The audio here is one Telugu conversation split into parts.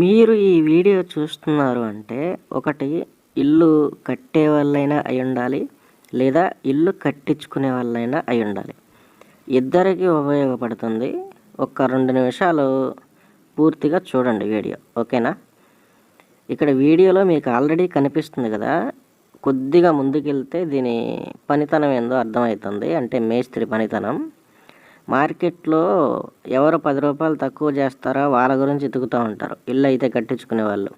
మీరు ఈ వీడియో చూస్తున్నారు అంటే ఒకటి ఇల్లు కట్టే వాళ్ళైనా అయి ఉండాలి లేదా ఇల్లు కట్టించుకునే వాళ్ళైనా అయి ఉండాలి. ఇద్దరికి ఉపయోగపడుతుంది. ఒక రెండు నిమిషాలు పూర్తిగా చూడండి వీడియో ఓకేనా? ఇక్కడ వీడియోలో మీకు ఆల్రెడీ కనిపిస్తుంది కదా కొద్దిగా ముందుకెళ్తే దీని పనితనం ఏందో అర్థమవుతుంది. అంటే మేస్త్రి పనితనం. మార్కెట్లో ఎవరు పది రూపాయలు తక్కువ చేస్తారో వాళ్ళ గురించి ఎతుకుతూ ఉంటారు. ఇల్లు అయితే కట్టించుకునే వాళ్ళు.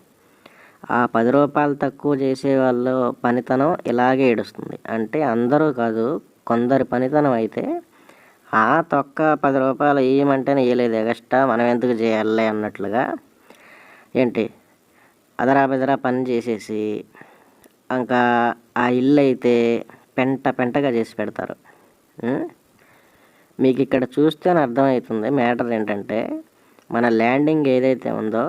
ఆ పది రూపాయలు తక్కువ చేసే వాళ్ళు పనితనం ఇలాగే ఏడుస్తుంది. అంటే అందరూ కాదు కొందరి పనితనం అయితే ఆ తొక్క పది రూపాయలు వేయమంటేనే వేయలేదు ఎగస్ట్రా మనం ఎందుకు చేయాలి అన్నట్లుగా. ఏంటి? అదరా బెదరా పని చేసేసి ఇంకా ఆ ఇల్లు అయితే పెంట పెంటగా చేసి పెడతారు. మీకు ఇక్కడ చూస్తే అర్థమవుతుంది. మ్యాటర్ ఏంటంటే మన ల్యాండింగ్ ఏదైతే ఉందో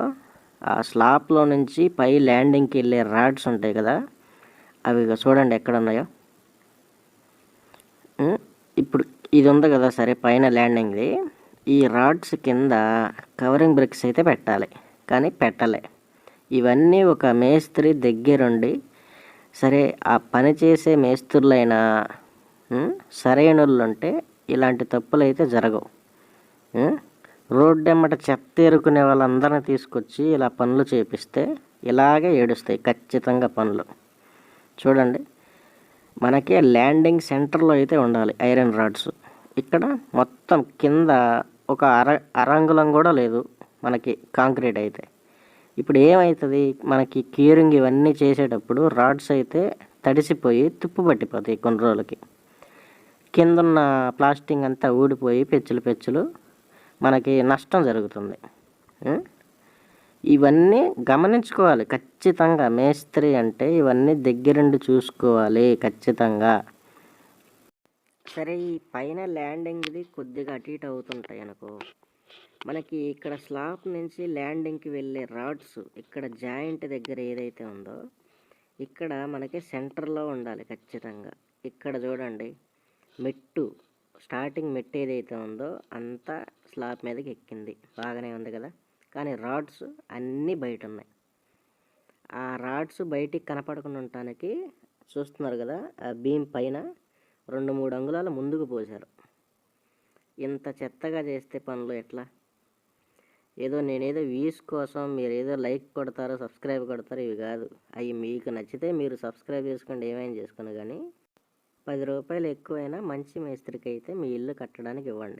ఆ స్లాప్లో నుంచి పై ల్యాండింగ్కి వెళ్ళే రాడ్స్ ఉంటాయి కదా అవి చూడండి ఎక్కడ ఉన్నాయో ఇప్పుడు ఇది ఉంది కదా సరే పైన ల్యాండింగ్ది. ఈ రాడ్స్ కింద కవరింగ్ బ్రిక్స్ అయితే పెట్టాలి కానీ పెట్టలే. ఇవన్నీ ఒక మేస్త్రి దగ్గరుండి సరే ఆ పని చేసే మేస్త్రులైనా సరైన ఉంటే ఇలాంటి తప్పులు అయితే జరగవు. రోడ్డు ఎమ్మట చెత్త ఏరుకునే వాళ్ళందరినీ తీసుకొచ్చి ఇలా పనులు చేపిస్తే ఇలాగే ఏడుస్తాయి ఖచ్చితంగా పనులు. చూడండి మనకి ల్యాండింగ్ సెంటర్లో అయితే ఉండాలి ఐరన్ రాడ్స్. ఇక్కడ మొత్తం కింద ఒక అర అరంగులం కూడా లేదు మనకి కాంక్రీట్ అయితే. ఇప్పుడు ఏమవుతుంది మనకి కీరింగ్ ఇవన్నీ చేసేటప్పుడు రాడ్స్ అయితే తడిసిపోయి తుప్పు పట్టిపోతాయి కొన్ని రోజులకి. కిందున్న ప్లాస్టింగ్ అంతా ఊడిపోయి పెచ్చులు పెచ్చులు మనకి నష్టం జరుగుతుంది. ఇవన్నీ గమనించుకోవాలి. ఖచ్చితంగా మేస్త్రి అంటే ఇవన్నీ దగ్గరుండి చూసుకోవాలి ఖచ్చితంగా. సరే ఈ పైన ల్యాండింగ్ది కొద్దిగా అటు ఇటు అవుతుంటాయి అనుకో. మనకి ఇక్కడ స్లాబ్ నుంచి ల్యాండింగ్కి వెళ్ళే రాడ్స్ ఇక్కడ జాయింట్ దగ్గర ఏదైతే ఉందో ఇక్కడ మనకి సెంటర్లో ఉండాలి ఖచ్చితంగా. ఇక్కడ చూడండి. మెట్టు స్టార్టింగ్ మెట్టు ఏదైతే ఉందో అంతా స్లాబ్ మీదకి ఎక్కింది. బాగానే ఉంది కదా? కానీ రాడ్స్ అన్నీ బయట ఉన్నాయి ఆ రాడ్స్ బయటికి కనపడకుండా ఉండటానికి చూస్తున్నారు కదా ఆ బీమ్ పైన రెండు మూడు అంగుళాల ముందుకు పోశారు. ఇంత చెత్తగా చేస్తే పనులు ఎట్లా? ఏదో నేనేదో వ్యూస్ కోసం మీరు ఏదో లైక్ కొడతారో సబ్స్క్రైబ్ కొడతారో ఇవి కాదు. అవి మీకు నచ్చితే మీరు సబ్స్క్రైబ్ చేసుకోండి ఏమైనా చేసుకోండి. కానీ పది రూపాయలు ఎక్కువైనా మంచి మేస్త్రికి అయితే మీ ఇల్లు కట్టడానికి ఇవ్వండి.